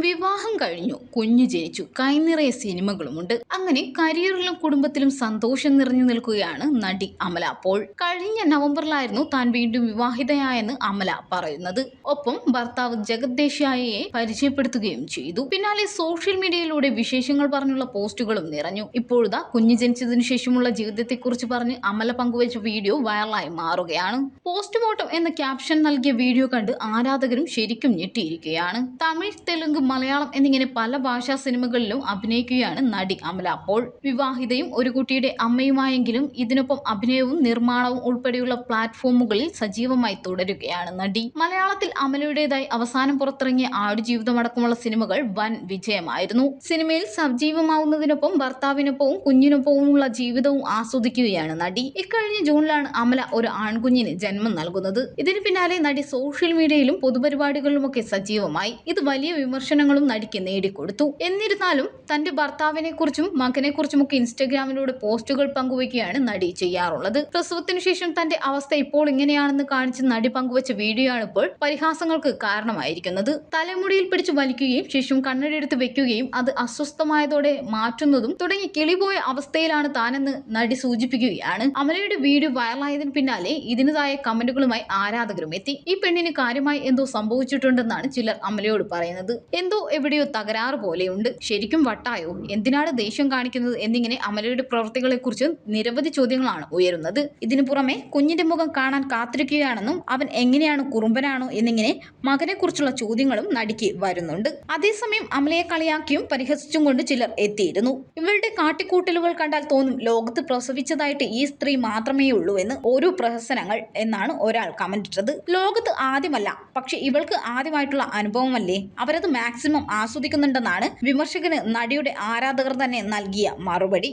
വിവാഹം കഴിഞ്ഞു. കുഞ്ഞു ജനിച്ചു. കൈനിറയ സിനിമകളുമുണ്ട്. അങ്ങനെ കരിയറിലും കുടുംബത്തിലും സന്തോഷം നിറഞ്ഞു നിൽക്കുകയാണ് നടി അമല. അപ്പോൾ കഴിഞ്ഞ നവംബറിലായിരുന്നു താൻ വീണ്ടും വിവാഹിതയായെന്ന് അമല പറയുന്നത്. ഒപ്പം ഭർത്താവ് ജഗത് ദേശായിയെ പരിചയപ്പെടുത്തുകയും ചെയ്തു. പിന്നാലെ സോഷ്യൽ മീഡിയയിലൂടെ വിശേഷങ്ങൾ പറഞ്ഞുള്ള പോസ്റ്റുകളും നിറഞ്ഞു. ഇപ്പോഴതാ കുഞ്ഞു ജനിച്ചതിനു ശേഷമുള്ള ജീവിതത്തെക്കുറിച്ച് പറഞ്ഞ് അമല പങ്കുവച്ച വീഡിയോ വൈറലായി മാറുകയാണ്. പോസ്റ്റ്മോർട്ടം എന്ന ക്യാപ്ഷൻ നൽകിയ വീഡിയോ കണ്ട് ആരാധകരും ശരിക്കും ഞെട്ടിയിരിക്കുകയാണ്. തമിഴ് തെലുങ്ക് മലയാളം എന്നിങ്ങനെ പല ഭാഷാ സിനിമകളിലും അഭിനയിക്കുകയാണ് നടി അമല. അപ്പോൾ വിവാഹിതയും ഒരു കുട്ടിയുടെ അമ്മയുമായെങ്കിലും ഇതിനൊപ്പം അഭിനയവും നിർമ്മാണവും ഉൾപ്പെടെയുള്ള പ്ലാറ്റ്ഫോമുകളിൽ സജീവമായി തുടരുകയാണ് നടി. മലയാളത്തിൽ അമലയുടേതായി അവസാനം പുറത്തിറങ്ങിയ ആടുജീവിതം അടക്കമുള്ള സിനിമകൾ വൻ വിജയമായിരുന്നു. സിനിമയിൽ സജീവമാവുന്നതിനൊപ്പം ഭർത്താവിനൊപ്പവും കുഞ്ഞിനൊപ്പവുമുള്ള ജീവിതവും ആസ്വദിക്കുകയാണ് നടി. ഇക്കഴിഞ്ഞ ജൂണിലാണ് അമല ഒരു ആൺകുഞ്ഞിന് ജന്മം നൽകുന്നത്. ഇതിന് പിന്നാലെ നടി സോഷ്യൽ മീഡിയയിലും പൊതുപരിപാടികളിലുമൊക്കെ സജീവമായി. ഇത് വലിയ വിമർശനങ്ങളും നടിക്ക് നേടിക്കൊടുത്തു. എന്നിരുന്നാലും തന്റെ ഭർത്താവിനെ കുറിച്ചും മകനെ കുറിച്ചുമൊക്കെ ഇൻസ്റ്റഗ്രാമിലൂടെ പോസ്റ്റുകൾ പങ്കുവയ്ക്കുകയാണ് നടി ചെയ്യാറുള്ളത്. പ്രസവത്തിനു ശേഷം തന്റെ അവസ്ഥ ഇപ്പോൾ ഇങ്ങനെയാണെന്ന് കാണിച്ച് നടി പങ്കുവച്ച വീഡിയോ ആണ് ഇപ്പോൾ പരിഹാസങ്ങൾക്ക് കാരണമായിരിക്കുന്നത്. തലമുടിയിൽ പിടിച്ച് വലിക്കുകയും ശേഷം കണ്ണടെടുത്ത് വെക്കുകയും അത് അസ്വസ്ഥമായതോടെ മാറ്റുന്നതും തുടങ്ങി കിളിപോയ അവസ്ഥയിലാണ് താനെന്ന് നടി സൂചിപ്പിക്കുകയാണ്. അമലയുടെ വീഡിയോ വൈറലായതിന് പിന്നാലെ ഇതിനതായ കമന്റുകളുമായി ആരാധകരും എത്തി. ഈ പെണ്ണിന് കാര്യമായി എന്തോ സംഭവിച്ചിട്ടുണ്ടെന്നാണ് ചിലർ അമലയോട് പറയുന്നത്. എന്തോ എവിടെയോ തകരാറ് പോലെയുണ്ട്. ശരിക്കും വട്ടായോ? എന്തിനാണ് ദേഷ്യം കാണിക്കുന്നത്? എന്നിങ്ങനെ അമലയുടെ പ്രവൃത്തികളെക്കുറിച്ച് നിരവധി ചോദ്യങ്ങളാണ് ഉയരുന്നത്. ഇതിനു പുറമെ കുഞ്ഞിന്റെ മുഖം കാണാൻ കാത്തിരിക്കുകയാണെന്നും അവൻ എങ്ങനെയാണ് കുറുമ്പനാണോ എന്നിങ്ങനെ മകനെക്കുറിച്ചുള്ള ചോദ്യങ്ങളും നടിക്ക് വരുന്നുണ്ട്. അതേസമയം അമലയെ കളിയാക്കിയും പരിഹസിച്ചും കൊണ്ട് ചിലർ എത്തിയിരുന്നു. ഇവളുടെ കാട്ടിക്കൂട്ടലുകൾ കണ്ടാൽ തോന്നും ലോകത്ത് പ്രസവിച്ചതായിട്ട് ഈ സ്ത്രീ മാത്രമേ ഉള്ളൂ എന്ന് ഓരോ പ്രഹസനങ്ങൾ എന്നാണ് ഒരാൾ കമന്റ് ഇട്ടത് ലോകത്ത് ആദ്യമല്ല പക്ഷെ ഇവൾക്ക് ആദ്യമായിട്ടുള്ള അനുഭവമല്ലേ? അവരത് മാക്സിമം ആസ്വദിക്കുന്നുണ്ടെന്നാണ് വിമർശകന് നടിയുടെ ആരാധകർ തന്നെ നൽകിയ മറുപടി.